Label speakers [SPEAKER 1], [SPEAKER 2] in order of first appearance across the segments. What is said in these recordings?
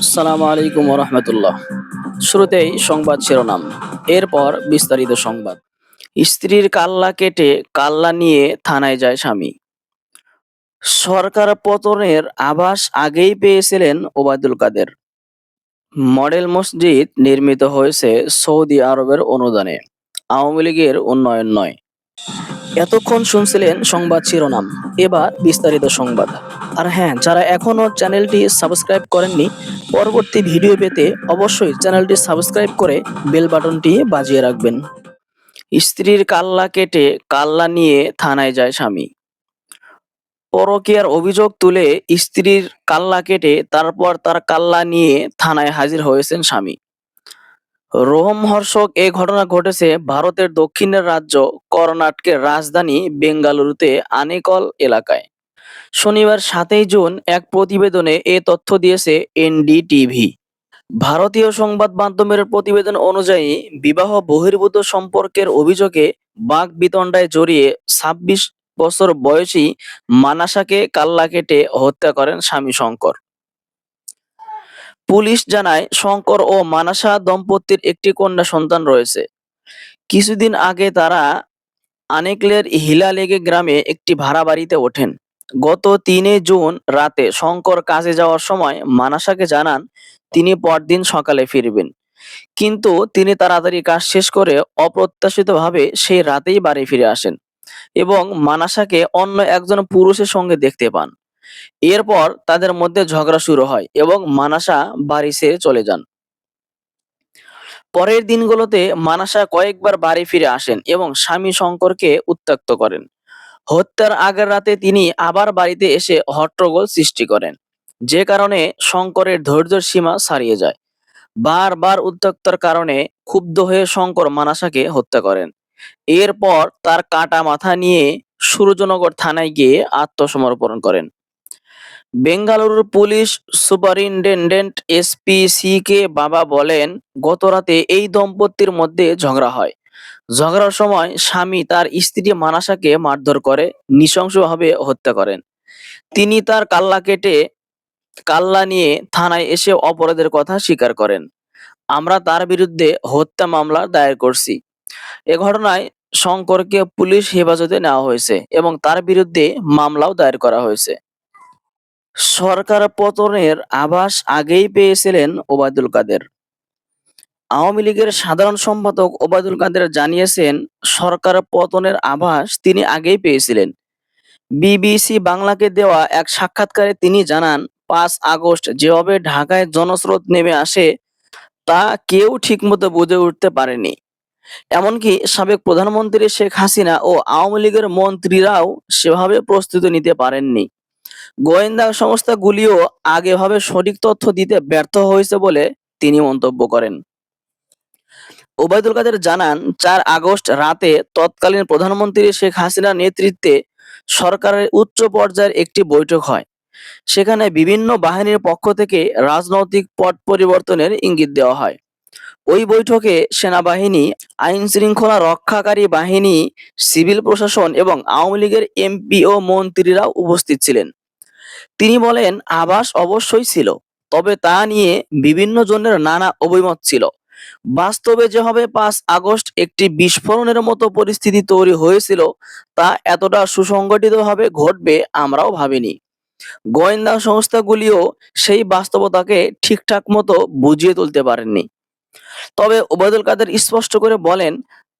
[SPEAKER 1] আসসালামু আলাইকুম রহমতুল্লাহ শুরুতেই সংবাদ শিরোনাম, এরপর বিস্তারিত সংবাদ। স্ত্রীর কাল্লা কেটে কাল্লা নিয়ে থানায় যায় স্বামী। সরকার পতনের আভাস আগেই পেয়েছিলেন ওবায়দুল কাদের। মডেল মসজিদ নির্মিত হয়েছে সৌদি আরবের অনুদানে, আওয়ামী লীগের উন্নয়ন নয়। এতক্ষণ শুনছিলেন সংবাদ শিরোনাম, এবার বিস্তারিত সংবাদ। আর হ্যাঁ যারা এখনও চ্যানেলটি সাবস্ক্রাইব করেননি পরবর্তী ভিডিও পেতে অবশ্যই চ্যানেলটি সাবস্ক্রাইব করে বেল বাটনটি বাজিয়ে রাখবেন। স্ত্রীর কাল্লা কেটে কাল্লা নিয়ে থানায় যায় স্বামী। পরকীয়ার অভিযোগ তুলে স্ত্রীর কাল্লা কেটে তারপর তার কাল্লা নিয়ে থানায় হাজির হয়েছেন স্বামী। রোমহর্ষক এ ঘটনা ঘটেছে ভারতের দক্ষিণের রাজ্য কর্ণাটকের রাজধানী বেঙ্গালুরুতে আনেকল এলাকায়। শনিবার সাতই জুন এক প্রতিবেদনে এ তথ্য দিয়েছে এনডিটিভি। ভারতীয় সংবাদ মাধ্যমের প্রতিবেদন অনুযায়ী, বিবাহ বহির্ভূত সম্পর্কের অভিযোগে বাক বিতণ্ডায় জড়িয়ে ছাব্বিশ বছর বয়সী মানাসাকে কাল্লা কেটে হত্যা করেন স্বামী শঙ্কর। পুলিশ জানায়, শঙ্কর ও মানাসা দম্পতির একটি কন্যা সন্তান রয়েছে। কিছুদিন আগে তারা আনেকলের হিলালেগে গ্রামে একটি ভাড়া বাড়িতে ওঠেন। গত তিনে জুন রাতে শঙ্কর কাজে যাওয়ার সময় মানাসাকে জানান, তিনি পরদিন সকালে ফিরবেন। কিন্তু তিনি তাড়াতাড়ি কাজ শেষ করে অপ্রত্যাশিতভাবে সেই রাতেই বাড়ি ফিরে আসেন এবং মানাসাকে অন্য একজন পুরুষের সঙ্গে দেখতে পান। এরপর তাদের মধ্যে ঝগড়া শুরু হয় এবং মানাসা বাড়ি ছেড়ে চলে যান। পরের দিনগুলোতে মানাসা কয়েকবার বাড়ি ফিরে আসেন এবং স্বামী শঙ্করকে উত্ত্যক্ত করেন। হত্যার আগের রাতে তিনি আবার বাড়িতে এসে হট্টগোল সৃষ্টি করেন, যে কারণে শঙ্করের ধৈর্যের সীমা ছাড়িয়ে যায়। বারবার উত্ত্যক্তর কারণে ক্ষুব্ধ হয়ে শঙ্কর মানাসাকে হত্যা করেন। এরপর তার কাটা মাথা নিয়ে সূর্যনগর থানায় গিয়ে আত্মসমর্পণ করেন। বেঙ্গালুরুর police superintendent SP C K Baba বলেন, গতরাতে এই দম্পতির মধ্যে ঝগড়া হয়। ঝগড়ার সময় স্বামী তার স্ত্রী মানাসাকে মারধর করে, নৃশংসভাবে হত্যা করেন। তিনি তার কাল্লা কেটে কাল্লা নিয়ে থানায় এসে অপরাধের কথা স্বীকার করেন। আমরা তার বিরুদ্ধে হত্যা মামলা দায়ের করছি। এ ঘটনায় শঙ্করকে পুলিশ হেফাজতে নেওয়া হয়েছে এবং তার বিরুদ্ধে মামলাও দায়ের করা হয়েছে। সরকার পতনের আভাস আগেই পেয়েছিলেন ওবায়দুল কাদের। আওয়ামী লীগের সাধারণ সম্পাদক ওবায়দুল কাদের জানিয়েছেন, সরকার পতনের আভাস তিনি আগেই পেয়েছিলেন। বিবিসি বাংলাকে দেওয়া এক সাক্ষাৎকারে তিনি জানান, পাঁচ আগস্ট যেভাবে ঢাকায় জনস্রোত নেমে আসে, তা কেউ ঠিকমতো বুঝে উঠতে পারেনি। এমনকি সাবেক প্রধানমন্ত্রী শেখ হাসিনা ও আওয়ামী লীগের মন্ত্রীরাও সেভাবে প্রস্তুতি নিতে পারেননি। গোয়েন্দা সংস্থাগুলিও আগেভাবে সঠিক তথ্য দিতে ব্যর্থ হয়েছে বলে তিনি মন্তব্য করেন। ওবায়দুল কাদের জানান, চার আগস্ট রাতে তৎকালীন প্রধানমন্ত্রী শেখ হাসিনার নেতৃত্বে সরকারের উচ্চ পর্যায়ের একটি বৈঠক হয়। সেখানে বিভিন্ন বাহিনীর পক্ষ থেকে রাজনৈতিক পট পরিবর্তনের ইঙ্গিত দেওয়া হয়। ওই বৈঠকে সেনাবাহিনী আইন শৃঙ্খলা রক্ষাকারী বাহিনী, সিভিল প্রশাসন এবং আওয়ামী লীগের এমপি ও মন্ত্রীরা উপস্থিত ছিলেন। তিনি বলেন, আবাস অবশ্যই ছিল, তবে তা নিয়ে বিভিন্ন জনের নানা অভিমত ছিল। বাস্তবে যেভাবে পাঁচ আগস্ট একটি বিস্ফোরণের মতো পরিস্থিতি তৈরি হয়েছিল, তা এতটা সুসংগঠিতভাবে ঘটবে আমরাও ভাবিনি। গোয়েন্দা সংস্থাগুলিও সেই বাস্তবতাকে ঠিকঠাক মতো বুঝিয়ে তুলতে পারেননি। তবে ওবায়দুল কাদের স্পষ্ট করে বলেন,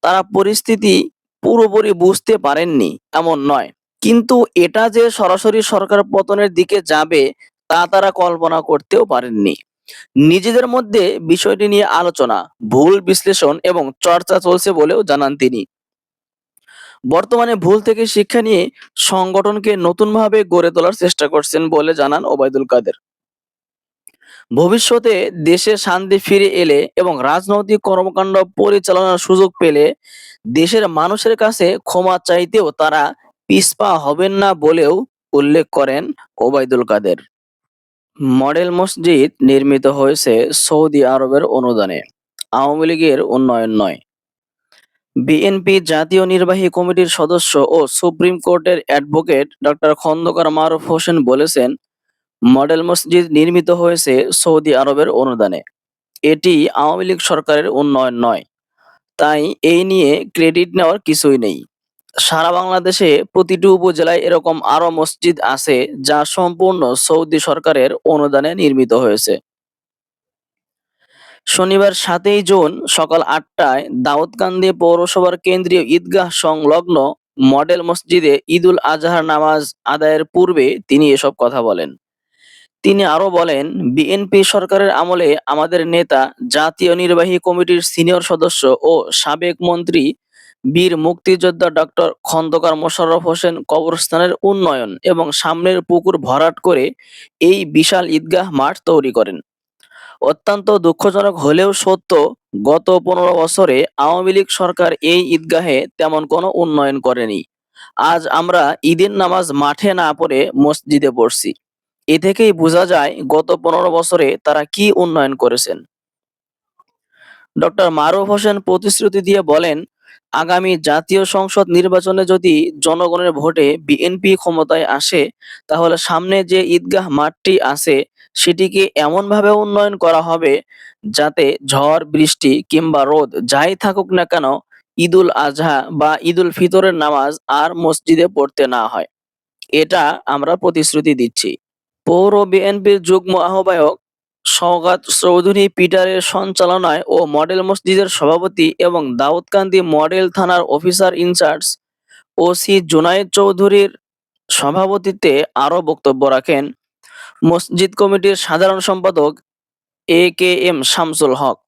[SPEAKER 1] তারা পরিস্থিতি পুরোপুরি বুঝতে পারেননি, এমন নয়। কিন্তু এটা যে সরাসরি সরকার পতনের দিকে যাবে, তা তারা কল্পনা করতেও পারেননি। নিজেদের মধ্যে বিষয়টি নিয়ে আলোচনা, ভুল বিশ্লেষণ এবং চর্চা চলছে বলেও জানান তিনি। বর্তমানে ভুল থেকে শিক্ষা নিয়ে সংগঠনকে নতুনভাবে গড়ে তোলার চেষ্টা করছেন বলে জানান ওবায়দুল কাদের। ভবিষ্যতে দেশে শান্তি ফিরে এলে এবং রাজনৈতিক কর্মকাণ্ড পরিচালনার সুযোগ পেলে দেশের মানুষের কাছে ক্ষমা চাইতেও তারা পিছপা হবেন না বলেও উল্লেখ করেন ওবায়দুল কাদের। মডেল মসজিদ নির্মিত হয়েছে সৌদি আরবের অনুদানে, আওয়ামী লীগের উন্নয়ন নয়। বিএনপি জাতীয় নির্বাহী কমিটির সদস্য ও সুপ্রিম কোর্টের অ্যাডভোকেট ডক্টর খন্দকার মারুফ হোসেন বলেছেন, মডেল মসজিদ নির্মিত হয়েছে সৌদি আরবের অনুদানে। এটি আওয়ামী লীগ সরকারের উন্নয়ন নয়, তাই এই নিয়ে ক্রেডিট নেওয়ার কিছুই নেই। সারা বাংলাদেশে প্রতিটি উপজেলায় এরকম আরও মসজিদ আছে যা সম্পূর্ণ সৌদি সরকারের অনুদানে নির্মিত হয়েছে। শনিবার সাতই জুন সকাল আটটায় দাউদকান্দি পৌরসভার কেন্দ্রীয় ঈদগাহ সংলগ্ন মডেল মসজিদে ঈদুল আজহার নামাজ আদায়ের পূর্বে তিনি এসব কথা বলেন। তিনি আরও বলেন, বিএনপি সরকারের আমলে আমাদের নেতা, জাতীয় নির্বাহী কমিটির সিনিয়র সদস্য ও সাবেক মন্ত্রী বীর মুক্তিযোদ্ধা ডক্টর খন্দকার মোশাররফ হোসেন কবরস্থানের উন্নয়ন এবং সামনের পুকুর ভরাট করে এই বিশাল ঈদগাহ মাঠ তৈরি করেন। অত্যন্ত দুঃখজনক হলেও সত্য, গত পনেরো বছরে আওয়ামী লীগ সরকার এই ঈদগাহে তেমন কোনো উন্নয়ন করেনি। আজ আমরা ঈদের নামাজ মাঠে না পড়ে মসজিদে পড়ছি। এ থেকেই বোঝা যায় গত পনেরো বছরে তারা কি উন্নয়ন করেছেন। ডক্টর মারুফ হোসেন প্রতিশ্রুতি দিয়ে বলেন আগামী জাতীয় সংসদ নির্বাচনে যদি জনগণের ভোটে বিএনপি ক্ষমতায় আসে, তাহলে সামনে যে ঈদগাহ মাঠটি আছে, সেটিকে এমনভাবে উন্নয়ন করা হবে যাতে ঝড়, বৃষ্টি কিংবা রোদ যাই থাকুক না কেন, ঈদুল আজহা বা ঈদুল ফিতরের নামাজ আর মসজিদে পড়তে না হয়। এটা আমরা প্রতিশ্রুতি দিচ্ছি। পৌর বিএনপির যুগ্ম আহ্বায়ক সওগাত চৌধুরী পিটারের সঞ্চালনায় ও মডেল মসজিদের সভাপতি এবং দাউদকান্দি মডেল থানার officer in charge OC Junayed চৌধুরীর সভাপতিত্বে আরও বক্তব্য রাখেন। মসজিদ কমিটির সাধারণ সম্পাদক এ কে এম শামসুল হক।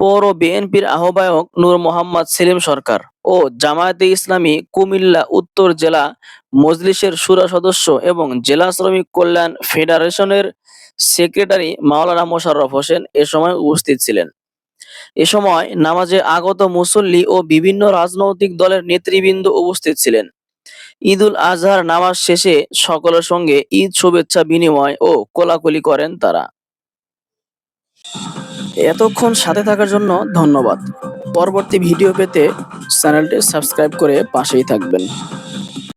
[SPEAKER 1] পৌর বিএনপির আহ্বায়ক নূর মোহাম্মদ সেলিম সরকার ও জামায়াতে ইসলামী কুমিল্লা উত্তর জেলা মজলিসের সুরা সদস্য এবং জেলা শ্রমিক কল্যাণ ফেডারেশনের সেক্রেটারি মাওলানা মোশাররফ হোসেন এ সময় উপস্থিত ছিলেন। এ সময় নামাজে আগত মুসল্লি ও বিভিন্ন রাজনৈতিক দলের নেতৃবৃন্দ উপস্থিত ছিলেন। ঈদুল আজহার নামাজ শেষে সকলের সঙ্গে ঈদ শুভেচ্ছা বিনিময় ও কোলাকুলি করেন তারা। এতক্ষণ সাথে থাকার জন্য ধন্যবাদ। পরবর্তী ভিডিও পেতে চ্যানেলটি সাবস্ক্রাইব করে পাশেই থাকবেন।